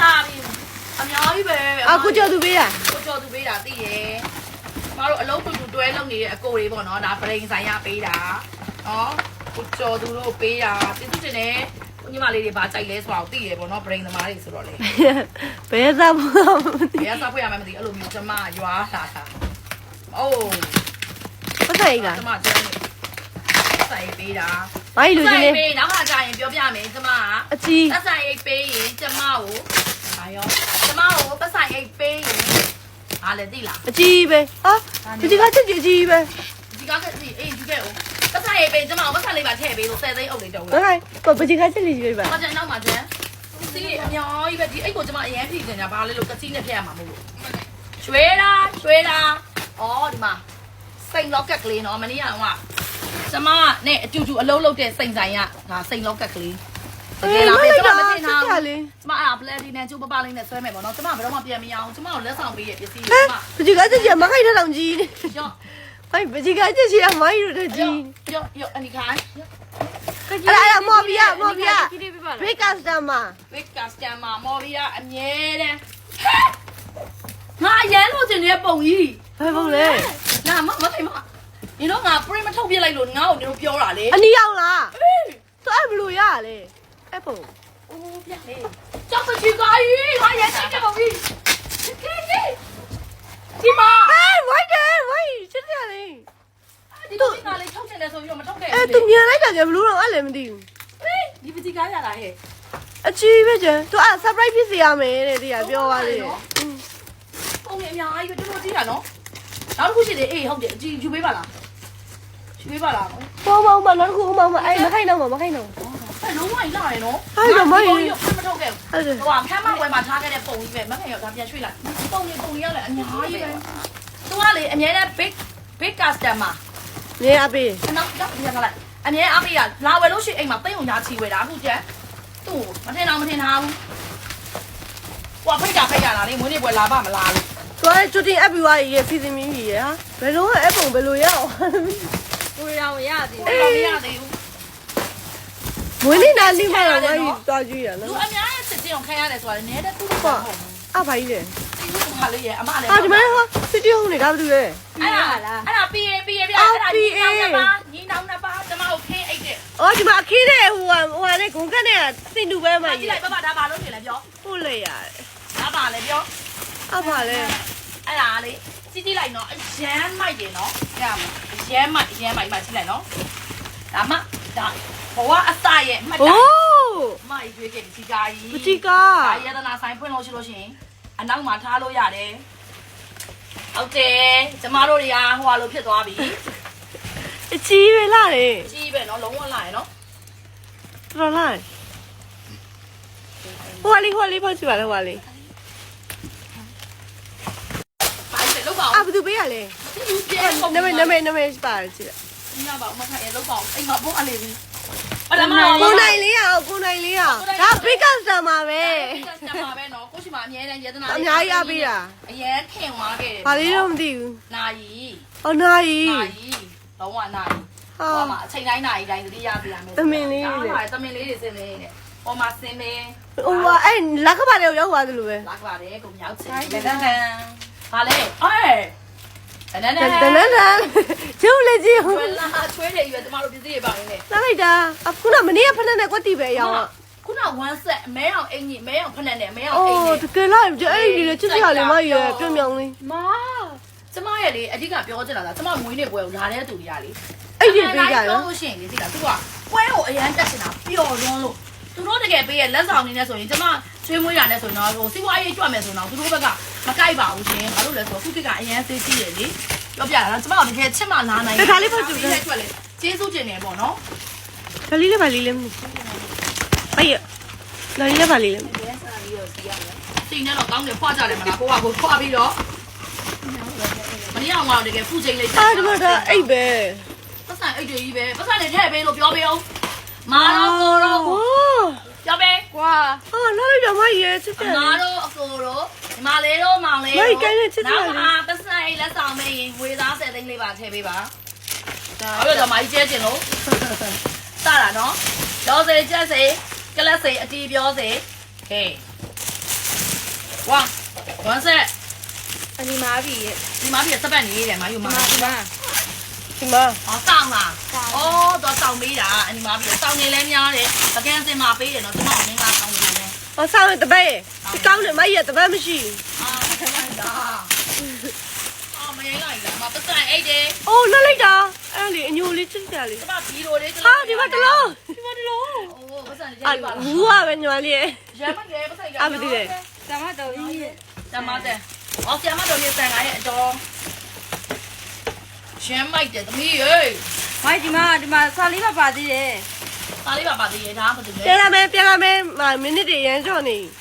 လာပြီအများကြီးပဲအာကိုကျော်သူပေးတာကိုကျော်သူပေးတာသိရဲ့ကျမတို့အလုံးတူတူတွဲလုပ်နေတဲ့အကိုတွေပေါ့နော်ဒါပရိန်ဆိုင်ရပေးတာနော်ကိုကျော်သူတို့ပေးတာကျေးဇူးတင်တယ်ညီမလေးတွေဗာကြိုက်လဲဆိုတော့သိရပေါ့နော်ပရိန်သမားတွေဆိုတော့လေဘယ်စားဖို့မသိဘယ်ကစားဖွဲ့ရမှန်းမသိအဲ့လိုမျိုးကျမရွာလာတာအိုးပတ်ဆိုင်ကကျမကျန်းနေဆိုင်ပေးတာ မိုင်းလူချင်းလေးပေးနောက်မှကြာရင်ပြောပြမယ်ကျမကအကြီးပတ်ဆိုင်အိတ်ပေးရင်ကျမကိုဘာရောကျမကိုပတ်ဆိုင်အိတ်ပေးရင်အားလည်းသိလားအကြီးပဲဟာဒီကချက်ကြီးအကြီးပဲဒီကားကစီအေးဒီကဲကိုပတ်ဆိုင်အိတ်ပေးကျမကိုပတ်ဆိုင်လေးပါထည့်ပေးလို့10သိန်းအုပ်လေးတုံးဟလားိုင်ပပကြီးကချက်လေးကြီးပဲပါမကျန်နောက်မှာကျန်စီအများကြီးပဲဒီအိတ်ကိုကျမအရင်ဖြည့်ချင်တာဘာလဲလို့ကစီနဲ့ဖြည့်ရမှာမဟုတ်လို့ရွှေတာရွှေတာဩဒီမှာစိန်လောက်ကက်ကလေးနော်မနေ့ကတော့ ကျမနဲ့အတူတူအလုံးလုံးတဲ့စိန်ဆိုင်ကဒါစိန်လောက်ကက်ကလေးတကယ်လားပဲကျမမတင်တာချက်လေးကျမအဲ့ပလက်ဒီနဲ့ကျုပ်ပပလေးနဲ့ဆွဲမယ်ပေါ့နော်ကျမဘယ်တော့မှပြန်မရအောင်ကျမကိုလက်ဆောင်ပေးရပစ္စည်းဟတွေမ်ကျမပကြီးကချက်ကြီးမခိုက်တဲ့တောင်ကြီးနေရော့ဟိုင်ပကြီးကချက်ကြီးအမိုင်းလူတဲ့ရော့ကြီးရော့ရော့အနိခိုင်းအဲ့ဒါအဲ့ဒါမော်ဘီယာမော်ဘီယာဘရိတ်ကစတမာဝစ်ကစတမာမော်ရီယာအမြဲတမ်းငါအရန်လို့ကျင်နေတဲ့ပုံကြီးဘယ်ပုံလဲနာမမသိမ 你တို့ငါ print မထုတ်ပြလိုက်လို့ငါ့ကို你တို့ပြောတာလေအနီရောက်လားအေးသူအဲ့ဘလို့ရလဲအဲ့ပုံအိုးပြလေကြောက်စချီကာကြီးငါရန်ကြည့်တဲ့ပုံကြီးဒီမှာဟဲ့ဝိုက်တယ်ဝိုက်ချက်ရလေးဒီတော့ငါလေးထုတ်နေတယ်ဆိုပြီးတော့မထုတ်ခဲ့အဲ့ဘူးသူမြင်လိုက်တာကြဘလို့တော့အဲ့လည်းမသိဘူးဒီပစီကားရတာဟဲ့အကြီးပဲကျန်သူအဲ့ surprise ဖြစ်စေရမယ်တဲ့တရားပြောပါလေပုံရအများကြီးပဲတော်တော်ကြီးတာနော်နောက်တစ်ခုရှိတယ်အေးဟုတ်တယ်အကြည့်ယူပေးပါလား ယူပေးပါလားနော်ပေါ်ပေါ်မှာနောက်တစ်ခုဟိုမှာအဲ့မခိုင်တော့မှာမခိုင်တော့အဲ့လုံးဝကြီးလာတယ်နော်အဲ့တော့မကြီးဒီပုံကြီးမထုတ်ခဲ့ဘူးအဲ့ဒါဟိုကခမ်းမဝယ်မှာထားခဲ့တဲ့ပုံကြီးပဲမခင်ရောဒါပြန်ရွှေ့လိုက်ပုံကြီးပုံကြီးရောက်လဲအများကြီးပဲသူကလေအများနဲ့ big big customer နေအပေးအနောက်တော့ပြန်လာလိုက်အများအားပေးရလာဝယ်လို့ရှိအိမ်မှာတိတ်ုံညာချီဝယ်တာအခုကျန်သူ့မထင်တော့မထင်ထားဘူးဟိုဖိတ်တာဖိတ်ရတာလေမွေးနေ့ပွဲလာပါမလားလို့သူကကျွတ်တင်အပ်ပြီးသွားရဲ့စီစဉ်မင်းကြီးရဲ့ဟာဘယ်လိုအဲ့ပုံဘယ်လိုရအောင် ကိုရအောင်ရသည်အဲ့တော့မရသေးဘူးမွေးနေ့နာလိမ့်မှာတော့ဝိုင်းသွားကြည့်ရသူနော်အများရဲ့စစ်တင်ကိုခံရတယ်ဆိုတာလည်းနည်းတဲ့သူ့ကိုပေါ့အဘာကြီးလဲသူ့ဟာလေးရဲ့အမလည်းဟာဒီမှာဟာစတီယိုနေတာဘာလို့လဲအဲ့ဒါအဲ့ဒါ PA PA ပြအဲ့ဒါညီနောင်နှစ်ပါးညီနောင်နှစ်ပါးကျမတို့ခင်းအိတ်တဲ့အော်ဒီမှာအခင်းတဲ့ဟိုဟာဟိုဟာနဲ့ဂုံကက်နဲ့စင်တူပဲမှမကြကြီးည့်လိုက်ပါပါဒါပါလို့ထင်လဲပြောပို့လိုက်ရတယ်ဒါပါလေပြောအဘာလဲအဲ့ဒါလေ ကြည့်ကြည့်လိုက်နော်အရန်မိုက်တယ်နော်အဲ့ဒါအရန်မိုက်အရန်မိုက်မှကြည့်လိုက်နော်ဒါမှဒါဘဝအစရဲ့မှတ်တအိုမ်းးမကြီးရွေးခဲ့ဒီစီကာကြီးပတိကာဒါယတနာဆိုင်ဖွင့်လို့ရှိလို့ရှိရင်အနောက်မှာထားလို့ရတယ်ဟုတ်တယ်ကျမတို့တွေကဟိုဟာလိုဖြစ်သွားပြီအကြီးပဲလာတယ်ကြီးပဲနော်လုံးဝလာရနော်တော်လာဟိုဟာလေးဟိုဟာလေးဖောက်ကြည့်ပါလားဟိုဟာလေး ဘာလဲလောက်ပါ အာ အောင် ဘယ်သူပေး ရလဲဒီကျဲနမေနမေနမေပါတယ်ကြည့်ညပါမခိုင်ရလောက်ပါအောင်အိမ်မှာဘုန်းအလေးပြီအလမကိုနိုင်လေးရအောင်ကိုနိုင်လေးရအောင်ဒါ big customer မှာပဲကျမပဲနော်ကိုရှိမအမြဲတမ်းယတနာအများကြီးအပေးတာအရန်ခင်သွားခဲ့တယ်ဘာလေးတော့မသိဘူးနာယီဟောနာကြီးနာယီလုံးဝနာယီဟာဟောမှာအချိန်တိုင်းနာယီတိုင်းသတိရပြရမယ်သမင်လေးတွေဒါသမင်လေးတွေစင်နေတယ်ဟောမှာစင်နေဟိုဟာအဲ့လက်ကပါလေးရောက်သွားသလိုပဲလာပါတယ်ကိုမြောက်ချင်တယ်တန်တန်ဟာလေအေး တန်တန်တန်တန်တန်ကျုပ်လည်းကြည့်ကျွဲလာချွေးတယ်ယူတယ်ကျမတို့ပစ္စည်းတွေပါနေတယ်လာလိုက်တာအခုနမနေ့ကဖက်နဲ့ကွက်တီပဲအရောင်းอ่ะခုန1 set မဲအောင်အင်ကြီးမဲအောင်ဖက်နဲ့နဲ့မဲအောင်အိုအင်းနဲ့တကယ်လားကြအဲ့ဒီလေချစ်စရာလေးမရပြမြောင်လေးမာကျမရဲ့လေအဓိကပြောချင်တာကကျမမွေးနေ့ပွဲကိုလာတဲ့သူတွေကလေအဲ့ဒီပေးကြရောလို့ရှိရင်လေသိလားသူကပွဲကိုအရန်တက်ချင်တာပျော်လွန်းလို့သူတို့တကယ်ပေးရလက်ဆောင်နေနဲ့ဆိုရင်ကျမချွေးမွေးရနဲ့ဆိုရင်တော့ဟိုစီးပွားရေးကြွမယ်ဆိုတော့သူတို့ဘက်က မကြိုက်ပါဘူးရှင်ဘာလို့လဲဆိုတော့ခုတိကအရန်သေးကြီးရလေပြောပြတာကျမတို့တကယ်ချစ်မှလာနိုင်ကျွတ်လေကျေးဇူးတင်တယ်ပေါ့နော်ဒါလေးလေးပါလေးလေးမအေးလာလေးလေးပါလေးလေးစိတ်နဲ့တော့ကောင်းတယ်ဖွာကြတယ်မလားကိုကကိုဖွာပြီးတော့မနေ့ကတော့တကယ်ဖူးချိန်လေးအာဒီမှာဒါအိတ်ပဲပတ်စံအိတ်တွေကြီးပဲပတ်စံတွေထည့်ပေးလို့ပြောပေးအောင်မာတော့ကိုတော့ဟောပြောပေး ကွာဟာလာလိုက်တာမရချစ်စအရာမားတို့အကိုတို့ဒီမလေးတို့မောင်လေးမိုက်ကိုင်းနဲ့ချစ်စရာလေးနောက်မှာပတ်စံအိတ်လက်ဆောင်မေးရင်ငွေသား10သိန်းလေးပါထည့်ပေးပါဒါအဲ့တော့မိုင်းကျဲကျင်လို့စတာနော်ဒေါ်စေကျက်စေကလတ်စေအတီးပြောစေဟေးဝါဝမ်းဆက်အနီမာပြီရဲ့ဒီမှာပြစပတ်နေတယ်မယူဒီမမှာဒီမှာ ဒီမှာอ๋อတောင်းလားအော်တော့တောင်းပေးတာအနီမှာပြတောင်းနေလဲများတယ်ပကန်းစင်မှာပေးတယ်နော်ကျမတို့မင်းကတောင်းနေတယ်ဟောဆောင်းတပတ်ဒီကောင်းတယ်မကြီးကတပတ်မရှိအာခဏဒါအာမရလိုက်လားမပတ်စံအိတ်တယ်အိုးလှလိုက်တာအဲ့လေအညိုလေးချစ်ကြလေကျမဗီဒီယိုလေးဟာဒီမှာတလုံးဒီမှာတလုံးအိုးပတ်စံရေးအာပါလားဘူးကပဲညီမလေးရမရဲပတ်စံရအာမသိတယ်ဇမတော်ကြီးရဲ့တမတဲ့အော်ဆရာမတော်ကြီးဆန်လာရဲ့အတော် ရှမ်းမိုက်တယ်သမီးရေမိုက်ဒီမှာဒီမှာစာလေးပါပါသေးတယ်သားလေးပါပါသေးရဲ့ဒါမှမဟုတ်ဘူးပြန်လာမယ်ပြန်လာမယ်မိနစ်တွေရမ်းကြော်နေဟ